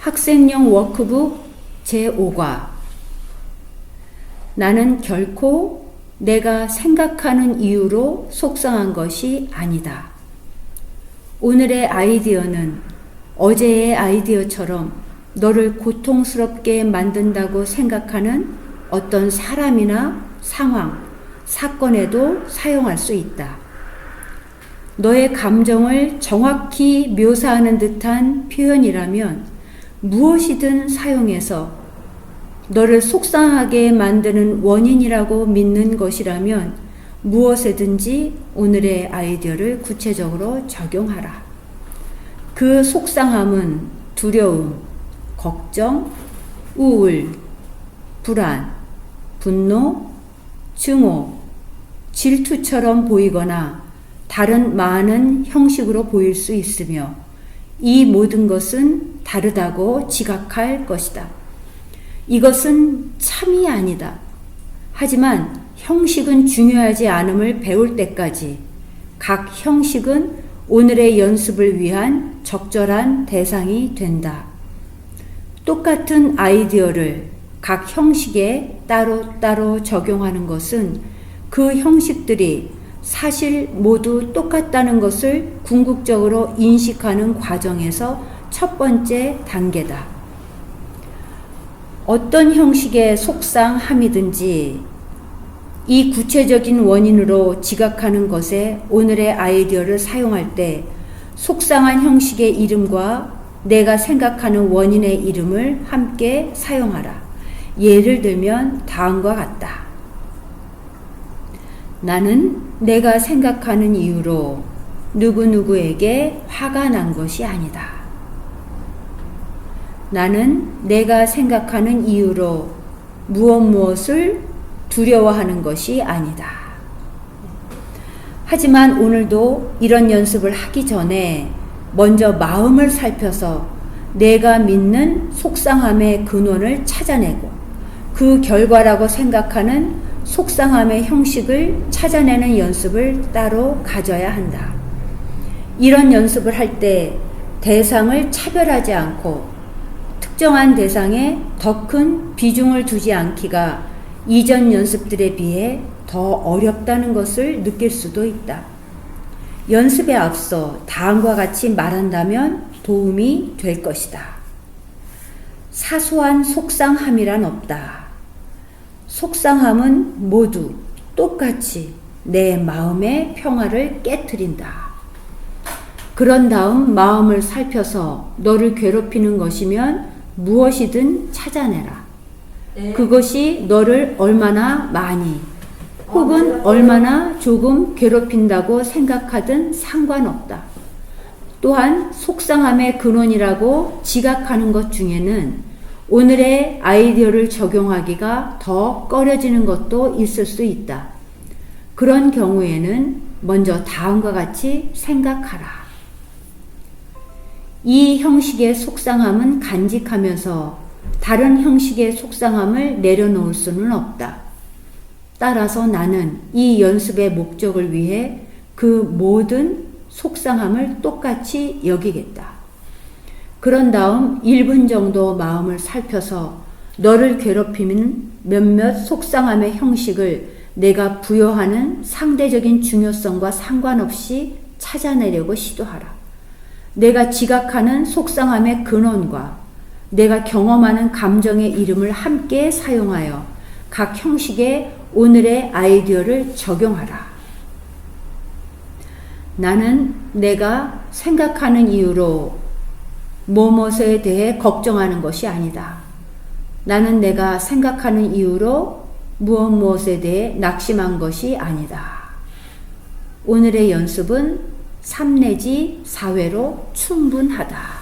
학생용 워크북 제5과 나는 결코 내가 생각하는 이유로 속상한 것이 아니다. 오늘의 아이디어는 어제의 아이디어처럼 너를 고통스럽게 만든다고 생각하는 어떤 사람이나 상황, 사건에도 사용할 수 있다. 너의 감정을 정확히 묘사하는 듯한 표현이라면 무엇이든 사용해서 너를 속상하게 만드는 원인이라고 믿는 것이라면 무엇에든지 오늘의 아이디어를 구체적으로 적용하라. 그 속상함은 두려움, 걱정, 우울, 불안, 분노, 증오, 질투처럼 보이거나 다른 많은 형식으로 보일 수 있으며 이 모든 것은 다르다고 지각할 것이다. 이것은 참이 아니다. 하지만 형식은 중요하지 않음을 배울 때까지 각 형식은 오늘의 연습을 위한 적절한 대상이 된다. 똑같은 아이디어를 각 형식에 따로따로 적용하는 것은 그 형식들이 사실 모두 똑같다는 것을 궁극적으로 인식하는 과정에서 첫 번째 단계다. 어떤 형식의 속상함이든지 이 구체적인 원인으로 지각하는 것에 오늘의 아이디어를 사용할 때 속상한 형식의 이름과 내가 생각하는 원인의 이름을 함께 사용하라. 예를 들면 다음과 같다. 나는 내가 생각하는 이유로 누구누구에게 화가 난 것이 아니다. 나는 내가 생각하는 이유로 무엇 무엇을 두려워하는 것이 아니다. 하지만 오늘도 이런 연습을 하기 전에 먼저 마음을 살펴서 내가 믿는 속상함의 근원을 찾아내고 그 결과라고 생각하는 속상함의 형식을 찾아내는 연습을 따로 가져야 한다. 이런 연습을 할 때 대상을 차별하지 않고 특정한 대상에 더 큰 비중을 두지 않기가 이전 연습들에 비해 더 어렵다는 것을 느낄 수도 있다. 연습에 앞서 다음과 같이 말한다면 도움이 될 것이다. 사소한 속상함이란 없다. 속상함은 모두 똑같이 내 마음의 평화를 깨뜨린다. 그런 다음 마음을 살펴서 너를 괴롭히는 것이면 무엇이든 찾아내라. 네. 그것이 너를 얼마나 많이 혹은 얼마나 조금 괴롭힌다고 생각하든 상관없다. 또한 속상함의 근원이라고 지각하는 것 중에는 오늘의 아이디어를 적용하기가 더 꺼려지는 것도 있을 수 있다. 그런 경우에는 먼저 다음과 같이 생각하라. 이 형식의 속상함은 간직하면서 다른 형식의 속상함을 내려놓을 수는 없다. 따라서 나는 이 연습의 목적을 위해 그 모든 속상함을 똑같이 여기겠다. 그런 다음 1분 정도 마음을 살펴서 너를 괴롭히는 몇몇 속상함의 형식을 내가 부여하는 상대적인 중요성과 상관없이 찾아내려고 시도하라. 내가 지각하는 속상함의 근원과 내가 경험하는 감정의 이름을 함께 사용하여 각 형식의 오늘의 아이디어를 적용하라. 나는 내가 생각하는 이유로 무엇에 대해 걱정하는 것이 아니다. 나는 내가 생각하는 이유로 무엇 무엇에 대해 낙심한 것이 아니다. 오늘의 연습은 3 내지 4회로 충분하다.